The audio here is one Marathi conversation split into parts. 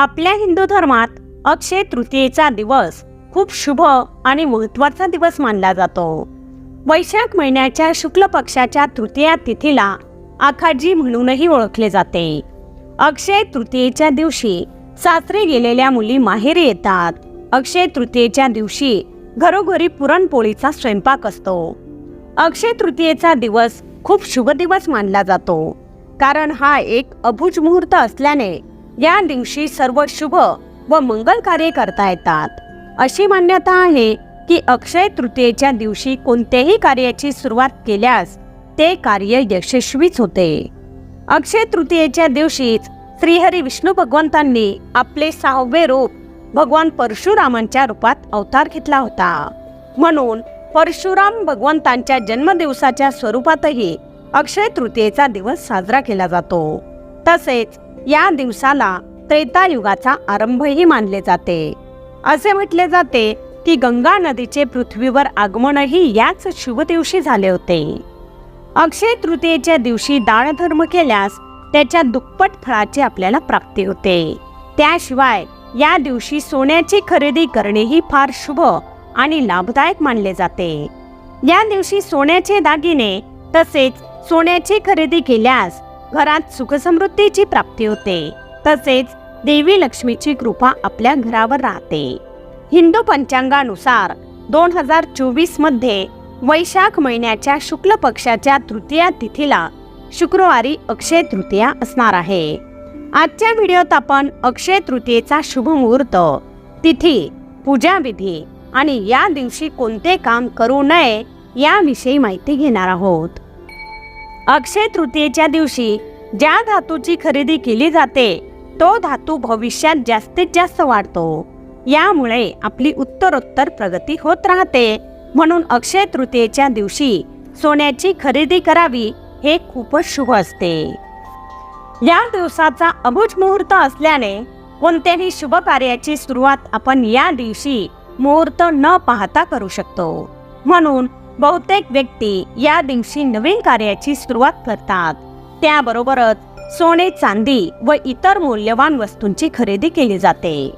आपल्या हिंदू धर्मात अक्षय तृतीयेचा दिवस खूप शुभ आणि महत्त्वाचा दिवस मानला जातो. वैशाख महिन्याच्या शुक्ल पक्षाच्या तृतीया तिथीला आखाजी म्हणूनही ओळखले जाते. अक्षय तृतीयेच्या दिवशी सासरे गेलेल्या मुली माहेरी येतात. अक्षय तृतीयेच्या दिवशी घरोघरी पुरणपोळीचा स्वयंपाक असतो. अक्षय तृतीयेचा दिवस खूप शुभ दिवस मानला जातो. कारण हा एक अभुज मुहूर्त असल्याने या दिवशी सर्व शुभ व मंगल कार्य करता येतात. अशी मान्यता आहे की अक्षय तृतीयेच्या दिवशी कोणत्याही कार्याची सुरुवात केल्यास ते कार्य यशस्वीच होते. अक्षय तृतीयेच्या दिवशीच श्रीहरी विष्णू भगवंतांनी आपले सहावे रूप भगवान परशुरामांच्या रूपात अवतार घेतला होता. म्हणून परशुराम भगवंतांच्या जन्मदिवसाच्या स्वरूपातही अक्षय तृतीयेचा दिवस साजरा केला जातो. तसेच या दिवसाला त्रेतायुगाचा आरंभही मानले जाते. असे म्हटले जाते की गंगा नदीचे पृथ्वीवर आगमनही याच शुभ दिवशी झाले होते. अक्षय तृतीयेच्या दिवशी दानधर्म केल्यास त्याच्या दुप्पट फळाची आपल्याला प्राप्ती होते. त्याशिवाय या दिवशी सोन्याची खरेदी करणेही फार शुभ आणि लाभदायक मानले जाते. या दिवशी सोन्याचे दागिने तसेच सोन्याची खरेदी केल्यास घरात सुखसमृद्धीची प्राप्ती होते. तसेच देवी लक्ष्मीची कृपा आपल्या घरावर राहते. हिंदू पंचांगानुसार दोन हजार चोवीसमध्ये वैशाख महिन्याच्या शुक्ल पक्षाच्या तृतीया तिथीला शुक्रवारी अक्षय तृतीया असणार आहे. आजच्या व्हिडिओत आपण अक्षय तृतीयेचा शुभ मुहूर्त तिथी पूजाविधी आणि या दिवशी कोणते काम करू नये याविषयी माहिती घेणार आहोत. अक्षय तृतीयेच्या दिवशी ज्या धातूची खरेदी केली जाते तो धातू भविष्यात जास्तीत जास्त वाढतो. यामुळे आपली उत्तरोत्तर प्रगती होत राहते. म्हणून अक्षय तृतीयेच्या दिवशी सोन्याची खरेदी करावी हे खूपच शुभ असते. या दिवसाचा अबुज मुहूर्त असल्याने कोणत्याही शुभ कार्याची सुरुवात आपण या दिवशी मुहूर्त न पाहता करू शकतो. म्हणून बहुतेक व्यक्ती या दिवशी नवीन कार्याची सुरुवात करतात. त्याबरोबरच सोने चांदी व इतर मौल्यवान वस्तूंची खरेदी केली जाते.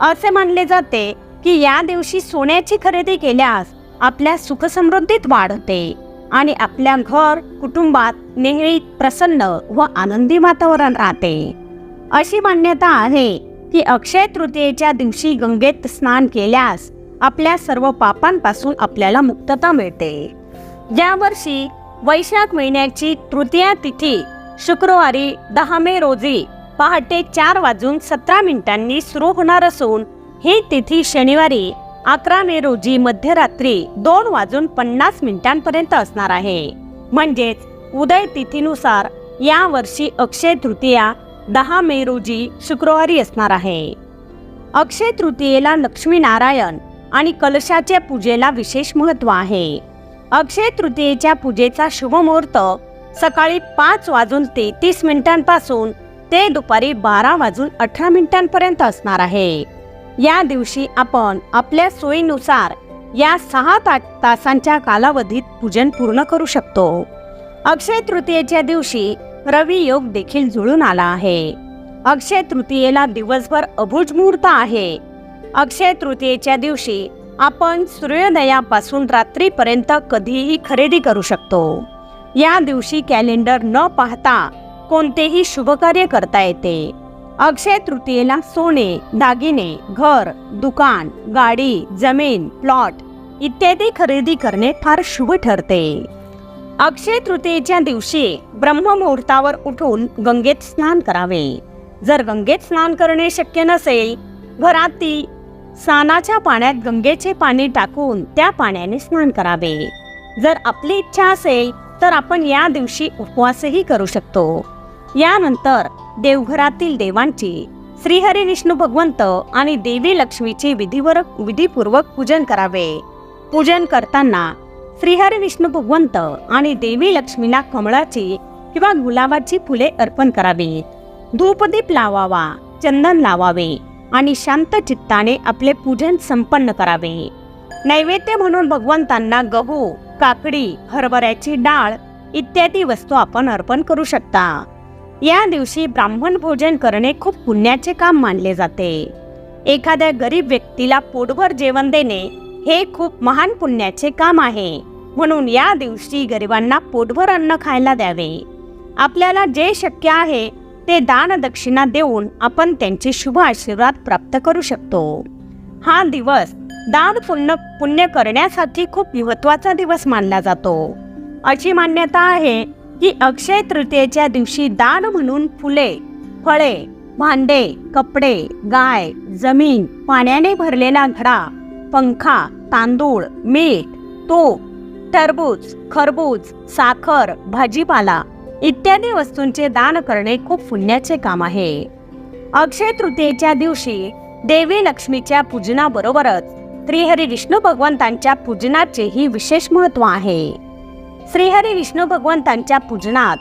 असे मानले जाते की या दिवशी सोन्याची खरेदी केल्यास आपल्या सुखसमृद्धीत वाढ होते आणि आपल्या घर कुटुंबात नेहमी प्रसन्न व आनंदी वातावरण राहते. अशी मान्यता आहे की अक्षय तृतीयेच्या दिवशी गंगेत स्नान केल्यास आपल्या सर्व पापांपासून आपल्याला मुक्तता मिळते. यावर्षी वैशाख महिन्याची तृतीया तिथी शुक्रवारी दहा मे रोजी पहाटे चार वाजून सतरा मिनिटांनी सुरू होणार असून ही तिथी शनिवारी अकरा मे रोजी मध्यरात्री दोन वाजून पन्नास मिनिटांपर्यंत असणार आहे. म्हणजेच उदय तिथीनुसार या वर्षी अक्षय तृतीया दहा मे रोजी शुक्रवारी असणार आहे. अक्षय तृतीयेला लक्ष्मीनारायण आणि कलशाच्या पूजेला विशेष महत्त्व आहे. अक्षय तृतीयेच्या पूजेचा शुभ मुहूर्त सकाळी पाच वाजून तेहतीस मिनिटांपासून ते दुपारी बारा वाजून अठरा मिनिटांपर्यंत असणार आहे. या दिवशी आपण आपल्या सोयीनुसार या सहा ता तासांच्या कालावधीत पूजन पूर्ण करू शकतो. अक्षय तृतीयेच्या दिवशी रवी योग देखील जुळून आला आहे. अक्षय तृतीयेला दिवसभर अभुज मुहूर्त आहे. अक्षय तृतीयेच्या दिवशी आपण सूर्योदयापासून रात्रीपर्यंत कधीही खरेदी करू शकतो. या दिवशी कॅलेंडर न पाहता कोणतेही शुभकार्य करता येते. अक्षय तृतीयेला सोने दागिने घर दुकान गाडी जमीन प्लॉट इत्यादी खरेदी करणे फार शुभ ठरते. अक्षय तृतीयेच्या दिवशी ब्रह्ममुहूर्तावर उठून गंगेत स्नान करावे. जर गंगेत स्नान करणे शक्य नसेल घरातील स्नानाच्या पाण्यात गंगेचे पाणी टाकून त्या पाण्याने स्नान करावे. जर आपली इच्छा असेल तर आपण या दिवशी उपवासही करू शकतो. यानंतर देवघरातील देवांची श्रीहरी विष्णू भगवंत आणि देवी लक्ष्मीचे विधीवर विधीपूर्वक पूजन करावे. पूजन करताना श्रीहरी विष्णू भगवंत आणि देवी लक्ष्मीला कमळाची किंवा गुलाबाची फुले अर्पण करावी. धूपदीप लावावा चंदन लावावे. आणि शांत चित्ताने आपले पूजन संपन्न करावे. नैवेद्य म्हणून भगवंतांना गहू काकडी हरभऱ्याची डाळ इत्यादी वस्तू आपण अर्पण करू शकता. या दिवशी ब्राह्मण भोजन करणे खूप पुण्याचे काम मानले जाते. एखाद्या गरीब व्यक्तीला पोटभर जेवण देणे हे खूप महान पुण्याचे काम आहे. म्हणून या दिवशी गरिबांना पोटभर अन्न खायला द्यावे. आपल्याला जे शक्य आहे ते दान दक्षिणा देऊन आपण त्यांचे शुभ आशीर्वाद प्राप्त करू शकतो. हा दिवस दान पुण्य पुण्य करण्यासाठी खूप महत्त्वाचा दिवस मानला जातो. अशी मान्यता आहे की अक्षय तृतीयेच्या दिवशी दान म्हणून फुले फळे भांडे कपडे गाय जमीन पाण्याने भरलेला घडा पंखा तांदूळ मीठ तूप टरबूज खरबूज साखर भाजीपाला इत्यादी वस्तूंचे दान करणे खूप पुण्याचे काम आहे. अक्षय तृतीयेच्या दिवशी देवी लक्ष्मीच्या पूजनाबरोबरच श्रीहरी विष्णू भगवंतांच्या पूजनाचेही विशेष महत्त्व आहे. श्रीहरी विष्णू भगवंतांच्या पूजनात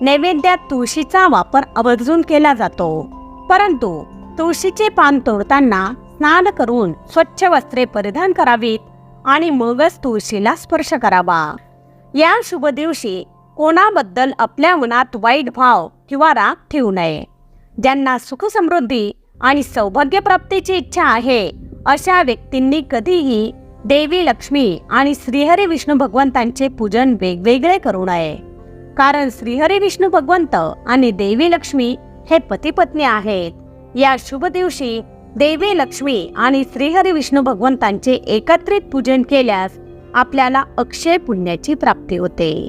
नैवेद्यात तुळशीचा वापर आवर्जून केला जातो. परंतु तुळशीचे पान तोडताना स्नान करून स्वच्छ वस्त्रे परिधान करावीत आणि मगच तुळशीला स्पर्श करावा. या शुभ दिवशी कोणाबद्दल आपल्या मनात वाईट भाव किंवा राग ठेवू नये. ज्यांना सुखसमृद्धी आणि सौभाग्यप्राप्तीची इच्छा आहे अशा व्यक्तींनी कधीही देवी लक्ष्मी आणि श्रीहरी विष्णू भगवंतांचे पूजन वेगवेगळे करू नये. कारण श्रीहरी विष्णू भगवंत आणि देवी लक्ष्मी हे पतीपत्नी आहेत. या शुभ दिवशी देवी लक्ष्मी आणि श्रीहरी विष्णू भगवंतांचे एकत्रित पूजन केल्यास आपल्याला अक्षय पुण्याची प्राप्ती होते.